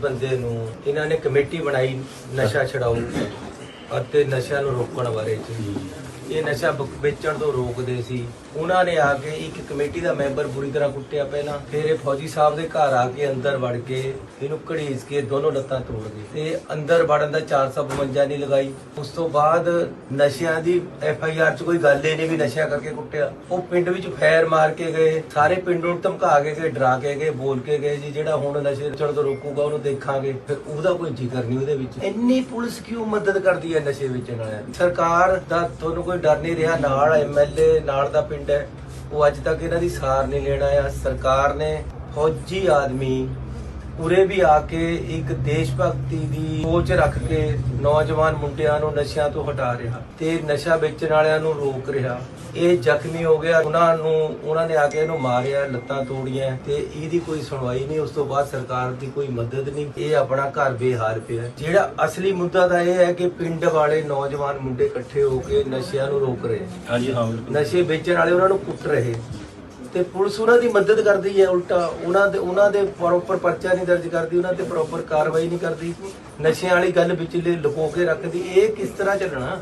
ਬੰਦੇ ਨੂੰ ਇਹਨਾਂ ਨੇ ਕਮੇਟੀ ਬਣਾਈ ਨਸ਼ਾ ਛਡਾਊ ਅਤੇ ਨਸ਼ਾ ਨੂੰ ਰੋਕਣ ਬਾਰੇ ਚ। ਇਹ ਨਸ਼ਾ ਬ- ਵੇਚਣ ਤੋਂ ਰੋਕਦੇ ਸੀ। ਉਹਨਾਂ ਨੇ ਆ ਕੇ ਇੱਕ ਕਮੇਟੀ ਦਾ ਮੈਂਬਰ ਬੁਰੀ ਤਰ੍ਹਾਂ ਕੁੱਟਿਆ ਪਹਿਲਾਂ। ਫਿਰ ਇਹ ਫੌਜੀ ਸਾਹਿਬ ਦੇ ਘਰ ਆ ਕੇ ਅੰਦਰ ਵੜ ਕੇ ਇਹਨੂੰ ਘੜੀਸ ਕੇ ਦੋਨੋਂ ਲੱਤਾਂ ਤੋੜ ਗਏ। ਤੇ ਅੰਦਰ ਵੜਨ ਦਾ 452 ਨਹੀਂ ਲਗਾਈ। ਉਸ ਤੋਂ ਬਾਅਦ ਨਸ਼ਿਆਂ ਦੀ ਐਫ ਆਈ ਆਰ ਚ ਕੋਈ ਗੱਲ ਹੀ ਨਹੀਂ ਵੀ ਨਸ਼ਿਆਂ ਕਰਕੇ ਕੁੱਟਿਆ। ਉਹ ਪਿੰਡ ਵਿੱਚ ਫੈਰ ਮਾਰ ਕੇ ਗਏ। ਸਾਰੇ ਪਿੰਡ ਨੂੰ ਧਮਕਾ ਕੇ ਗਏ, ਡਰਾ ਕੇ ਗਏ, ਬੋਲ ਕੇ ਗਏ ਜੀ, ਜਿਹੜਾ ਹੁਣ ਨਸ਼ੇ ਚੜ ਤੋਂ ਰੋਕੂਗਾ ਉਹਨੂੰ ਦੇਖਾਂਗੇ। ਫਿਰ ਉਹਦਾ ਕੋਈ ਜ਼ਿਕਰ ਨਹੀਂ ਉਹਦੇ ਵਿੱਚ। ਇੰਨੀ ਪੁਲਿਸ ਕਿਉਂ ਮਦਦ ਕਰਦੀ ਹੈ ਨਸ਼ੇ ਵੇਚਣ ਵਾਲਿਆਂ ਦੀ? ਸਰਕਾਰ ਦਾ ਤੁਹਾਨੂੰ ਕੋਈ ਡਰ ਨਹੀਂ ਰਿਹਾ। ਨਾਲ ਐਮਐਲਏ ਨਾਲ ਦਾ ਪਿੰਡ ਹੈ। ਉਹ ਅੱਜ ਤੱਕ ਇਹਨਾਂ ਦੀ ਸਾਰ ਨਹੀਂ ਲੈਣਾ ਆ ਸਰਕਾਰ ਨੇ ਫੌਜੀ ਆਦਮੀ ਉਰੇ ਵੀ ਆ ਕੇ ਇੱਕ ਦੇਸ਼ ਭਗਤੀ ਦੀ ਸੋਚ ਰੱਖ ਕੇ ਨੌਜਵਾਨ ਮੁੰਡਿਆਂ ਨੂੰ ਨਸ਼ਿਆਂ ਤੋਂ ਹਟਾ ਰਿਹਾ ਤੇ ਨਸ਼ਾ ਵੇਚਣ ਵਾਲਿਆਂ ਨੂੰ ਰੋਕ ਰਿਹਾ। ਇਹ ਜ਼ਖਮੀ ਹੋ ਗਿਆ। ਉਹਨਾਂ ਨੂੰ ਉਹਨਾਂ ਨੇ ਆ ਕੇ ਇਹਨੂੰ ਮਾਰਿਆ ਲੱਤਾਂ ਤੋੜੀਆਂ ਤੇ ਇਹਦੀ ਕੋਈ ਸੁਣਵਾਈ ਨਹੀਂ। ਉਸ ਤੋਂ ਬਾਅਦ ਸਰਕਾਰ ਦੀ ਕੋਈ ਮਦਦ ਨਹੀਂ। ਇਹ ਆਪਣਾ ਘਰ ਬੇਹਾਲ ਪਿਆ। ਜਿਹੜਾ ਅਸਲੀ ਮੁੱਦਾ ਤਾਂ ਇਹ ਹੈ ਕਿ ਪਿੰਡ ਵਾਲੇ ਨੌਜਵਾਨ ਮੁੰਡੇ ਇਕੱਠੇ ਹੋ ਕੇ ਨਸ਼ਿਆਂ ਨੂੰ ਰੋਕ ਰਹੇ। ਹਾਂਜੀ ਹਾਂ ਬਿਲਕੁਲ। ਨਸ਼ੇ ਵੇਚਣ ਵਾਲੇ ਉਹਨਾਂ ਨੂੰ ਕੁੱਟ ਰਹੇ। ਤੇ ਪੁਲਿਸ ਉਹਨਾਂ ਦੀ ਮਦਦ ਕਰਦੀ ਹੈ, ਉਲਟਾ ਉਹਨਾਂ ਦੇ ਉਹਨਾਂ ਦੇ ਪ੍ਰੋਪਰ ਪਰਚਾ ਨਹੀਂ ਦਰਜ ਕਰਦੀ, ਉਹਨਾਂ ਤੇ ਪ੍ਰੋਪਰ ਕਾਰਵਾਈ ਨਹੀਂ ਕਰਦੀ, ਨਸ਼ਿਆਂ ਵਾਲੀ ਗੱਲ ਵਿਚਲੇ ਲੁਕੋ ਕੇ ਰੱਖਦੀ, ਇਹ ਕਿਸ ਤਰ੍ਹਾਂ ਚੱਲਣਾ?